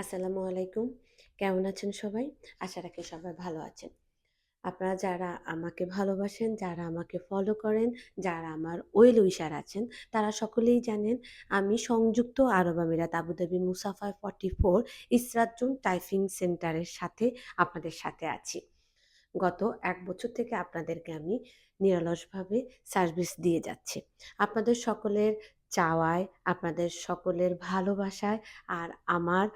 আসসালামু আলাইকুম। কেমন আছেন সবাই? আশা রাখি সবাই ভালো আছেন। আপনারা যারা আমাকে ভালোবাসেন, যারা আমাকে ফলো করেন, যারা আমার ওয়েল উইশার আছেন, তারা সকলেই জানেন আমি সংযুক্ত আরব আমিরাত Abu Dhabi Musaffah forty four ইসরাতজুন typing সেন্টারের সাথে আপনাদের সাথে আছি। গত এক বছর থেকে আপনাদেরকে আমি নিরলসভাবে সার্ভিস দিয়ে যাচ্ছি। আপনাদের সকলের চাওয়ায়, আপনাদের সকলের ভালোবাসায় আর আমার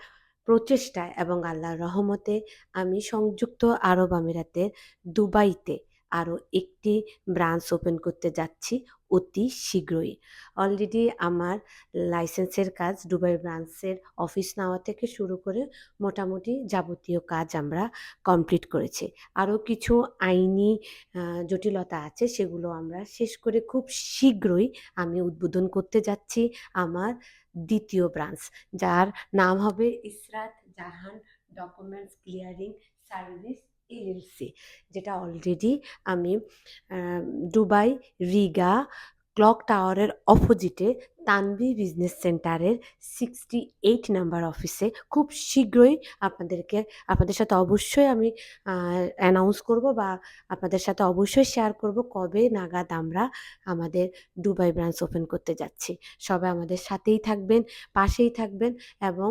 প্রচেষ্টায় এবং আল্লাহর রহমতে আমি সংযুক্ত আরব আমিরাতের দুবাইতে আরও একটি ব্রাঞ্চ ওপেন করতে যাচ্ছি অতি শীঘ্রই। অলরেডি আমার লাইসেন্সের কাজ দুবাই ব্রাঞ্চের অফিস নেওয়া থেকে শুরু করে মোটামুটি যাবতীয় কাজ আমরা কমপ্লিট করেছি। আরও কিছু আইনি জটিলতা আছে সেগুলো আমরা শেষ করে খুব শীঘ্রই আমি উদ্বোধন করতে যাচ্ছি আমার দ্বিতীয় ব্রাঞ্চ যার নাম হবে Israt Jahan documents clearing service LLC যেটা অলরেডি আমি দুবাই রিগা ক্লক টাওয়ারের অপোজিটে তানভি বিজনেস সেন্টারের সিক্সটি এইট নাম্বার অফিসে খুব শীঘ্রই আপনাদেরকে, আপনাদের সাথে অবশ্যই আমি অ্যানাউন্স করব বা আপনাদের সাথে অবশ্যই শেয়ার করব কবে নাগাদ আমরা আমাদের দুবাই ব্রাঞ্চ ওপেন করতে যাচ্ছি। সবাই আমাদের সাথেই থাকবেন, পাশেই থাকবেন এবং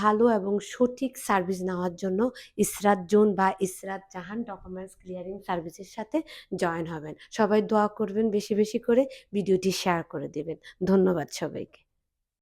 ভালো এবং সঠিক সার্ভিস নেওয়ার জন্য ইসরাত জোন বা ইসরাত জাহান ডকুমেন্টস ক্লিয়ারিং সার্ভিসের সাথে জয়েন হবেন। সবাই দোয়া করবেন, বেশি বেশি করে ভিডিওটি শেয়ার করে দেবেন। ধন্যবাদ সবাইকে।